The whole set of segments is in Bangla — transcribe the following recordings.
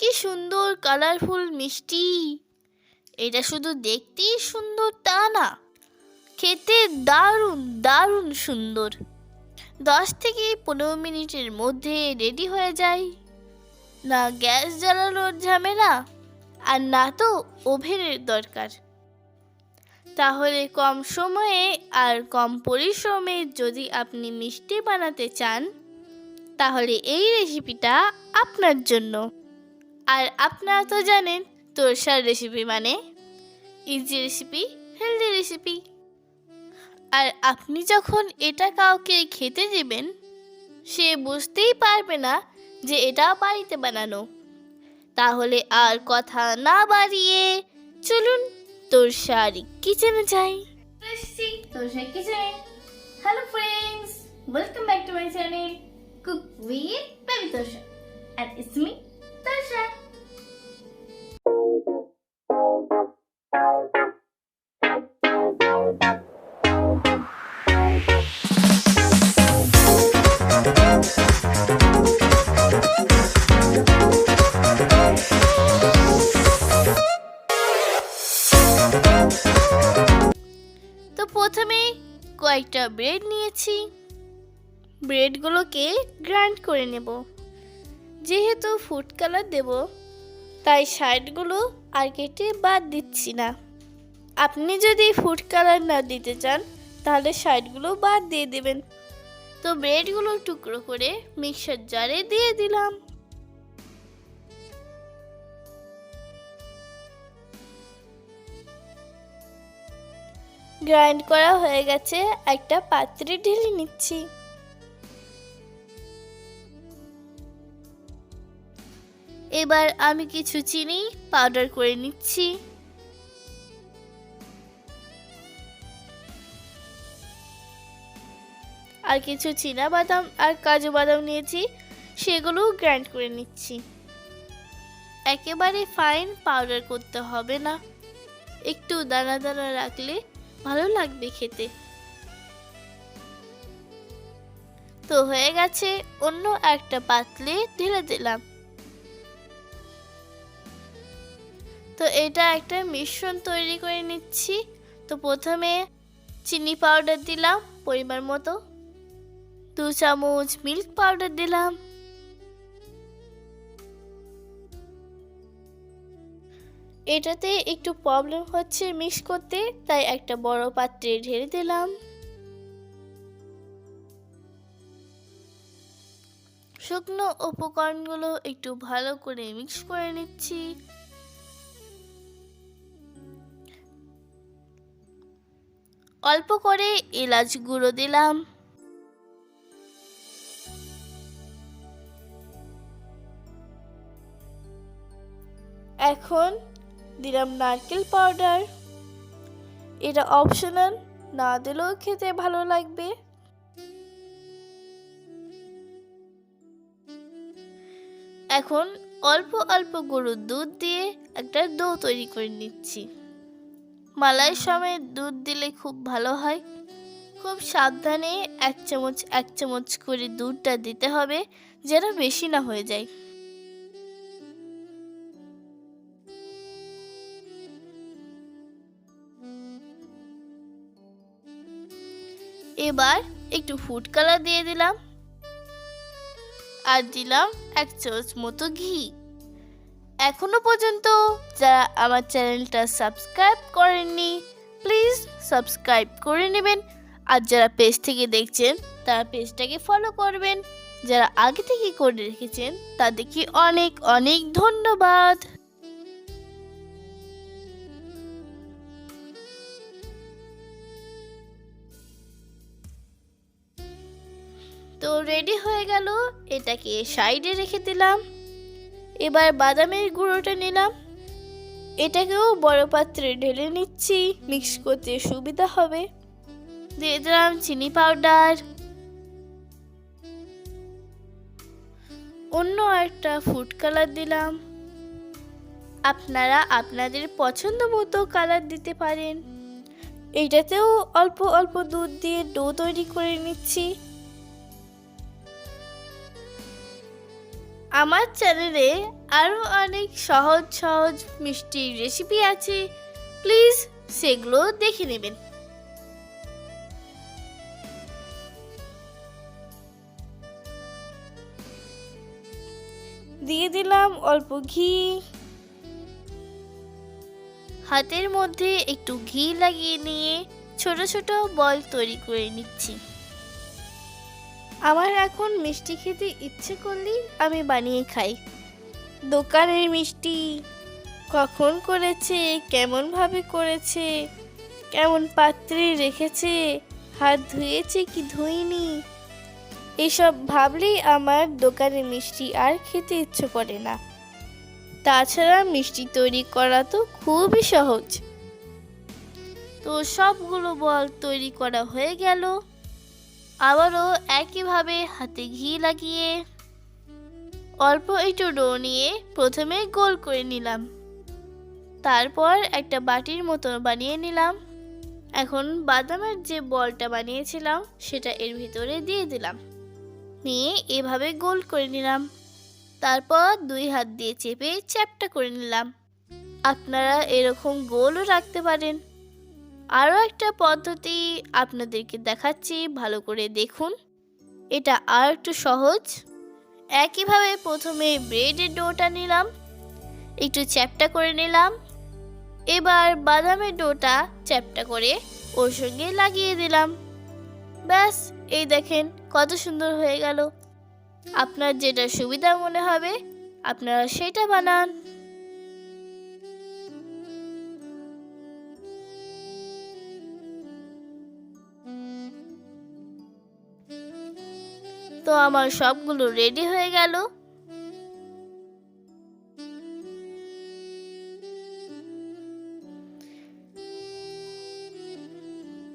কি সুন্দর কালারফুল মিষ্টি। এটা শুধু দেখতেই সুন্দর তা না, খেতে দারুণ দারুণ সুন্দর। দশ থেকে পনেরো মিনিটের মধ্যে রেডি হয়ে যায়। না গ্যাস জ্বালানোর ঝামেলা, আর না তো ওভেনের দরকার। তাহলে কম সময়ে আর কম পরিশ্রমে যদি আপনি মিষ্টি বানাতে চান, তাহলে এই রেসিপিটা আপনার জন্য। আর আপনারা তো জানেন তোরসার রেসিপি মানে ইজি রেসিপি হেলদি রেসিপি আর আপনি যখন এটা কাউকে খেতে দেবেন, সে বুঝতেই পারবে না যে এটা বাড়িতে বানানো। তাহলে আর কথা না বাড়িয়ে চলুন তোরসার কিচেনে যাই। তোরসার কিচেনে hello friends welcome back to my channel cook with baby Torsa. And it's me কয়েকটা ব্রেড নিয়েছি। ব্রেডগুলোকে গ্রাইন্ড করে নেব। যেহেতু ফুড কালার দেব, তাই সাইডগুলো আর কেটে বাদ দিচ্ছি না। আপনি যদি ফুড কালার না দিতে চান, তাহলে সাইডগুলো বাদ দিয়ে দেবেন। তো ব্রেডগুলো টুকরো করে মিক্সার জারে দিয়ে দিলাম। গ্রাইন্ড করা হয়ে গেছে, একটা পাত্রে ঢেলে নিচ্ছি। এবার আমি কিছু চিনি পাউডার করে নিচ্ছি। আর কিছু চীনা বাদাম আর কাজু বাদাম নিয়েছি সেগুলো গ্রাইন্ড করে নিচ্ছি। একেবারে ফাইন পাউডার করতে হবে না। একটু দানা দানা রাখলে ভালো লাগবে খেতে। তো হয়ে গেছে অন্য একটা পাতলে ঢেলে দিলাম। তো এটা একটা মিশ্রণ তৈরি করে নিচ্ছি। তো প্রথমে চিনি পাউডার দিলাম, পরিমাণ মতো। দু চামচ মিল্ক পাউডার দিলাম। এটাতে একটু প্রবলেম হচ্ছে মিক্স করতে, তাই একটা বড় পাত্রে ঢেলে দিলাম। শুকনো উপকরণগুলো একটু ভালো করে মিক্স করে নিচ্ছি। অল্প করে এলাচ গুঁড়ো দিলাম। এখন দিলাম নারকেল পাউডার। এটা অপশনাল না দিলেও খেতে ভালো লাগবে। এখন অল্প অল্প গরুর দুধ দিয়ে একটা ডো তৈরি করে নিচ্ছি। মালাই সময় দুধ দিলে খুব ভালো হয়। খুব সাবধানে এক চামচ এক চামচ করে দুধটা দিতে হবে, যেন বেশি না হয়ে যায়। এবার একটু ফুড কালার দিয়ে দিলাম। আর দিলাম এক চামচ মতো ঘি। এখনও পর্যন্ত যারা আমার চ্যানেলটা সাবস্ক্রাইব করেননি প্লিজ সাবস্ক্রাইব করে নেবেন। আর যারা পেজ থেকে দেখছেন, তারা পেজটাকে ফলো করবেন। যারা আগে থেকে করে রেখেছেন, তাদেরকে অনেক অনেক ধন্যবাদ। রেডি হয়ে গেল, এটাকে সাইডে রেখে দিলাম। এবার বাদামের গুঁড়োটা নিলাম। এটাকেও বড় পাত্রে ঢেলে নিচ্ছি, মিক্স করতে সুবিধা হবে। দিয়ে দিলাম চিনি পাউডার। অন্য একটা ফুড কালার দিলাম। আপনারা আপনাদের পছন্দ মতো কালার দিতে পারেন। এইটাতেও অল্প অল্প দুধ দিয়ে ডো তৈরি করে নিচ্ছি। আমার চ্যানেলে আরও অনেক সহজ সহজ মিষ্টির রেসিপি আছে। প্লিজ সেগুলো দেখে নেবেন। দিয়ে দিলাম অল্প ঘি। হাতের মধ্যে একটু ঘি লাগিয়ে নিয়ে ছোট ছোট বল তৈরি করে নিচ্ছি। আমার এখন মিষ্টি খেতে ইচ্ছে করলেই আমি বানিয়ে খাই। দোকানের মিষ্টি কখন করেছে, কেমনভাবে করেছে, কেমন পাত্রে রেখেছে, হাত ধুয়েছে কি ধুইনি, এসব ভাবলেই আমার দোকানের মিষ্টি আর খেতে ইচ্ছে করে না। তাছাড়া মিষ্টি তৈরি করা তো খুবই সহজ। তো সবগুলো বল তৈরি করা হয়ে গেল। আবারও একইভাবে হাতে ঘি লাগিয়ে অল্প একটু ডো নিয়ে প্রথমে গোল করে নিলাম। তারপর একটা বাটির মতো বানিয়ে নিলাম। এখন বাদামের যে বলটা বানিয়েছিলাম, সেটা এর ভিতরে দিয়ে দিলাম। নিয়ে এভাবে গোল করে নিলাম। তারপর দুই হাত দিয়ে চেপে চ্যাপটা করে নিলাম। আপনারা এরকম গোলও রাখতে পারেন। আরও একটা পদ্ধতি আপনাদেরকে দেখাচ্ছি, ভালো করে দেখুন। এটা আর একটু সহজ। একইভাবে প্রথমে ব্রেডের ডোটা নিলাম, একটু চ্যাপটা করে নিলাম। এবার বাদামের ডোটা চ্যাপটা করে ওর সঙ্গে লাগিয়ে দিলাম। ব্যাস, এই দেখেন কত সুন্দর হয়ে গেল। আপনার যেটা সুবিধা মনে হবে, আপনারা সেটা বানান। তো আমার সবগুলো রেডি হয়ে গেল।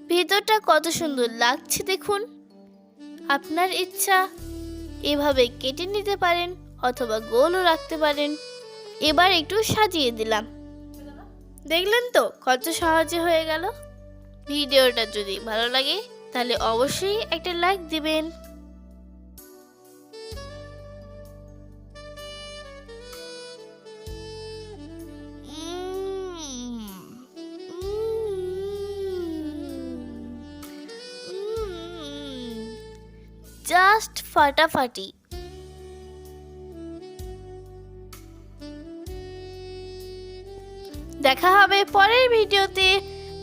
ভেতরটা কত সুন্দর লাগছে দেখুন। আপনার ইচ্ছা এভাবে কেটে নিতে পারেন অথবা গোলও রাখতে পারেন। এবার একটু সাজিয়ে দিলাম। দেখলেন তো কত সহজে হয়ে গেল। ভিডিওটা যদি ভালো লাগে তাহলে অবশ্যই একটা লাইক দিবেন। জাস্ট ফাটাফাটি। দেখা হবে পরের ভিডিওতে।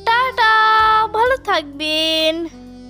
টাটা ভালো থাকবেন।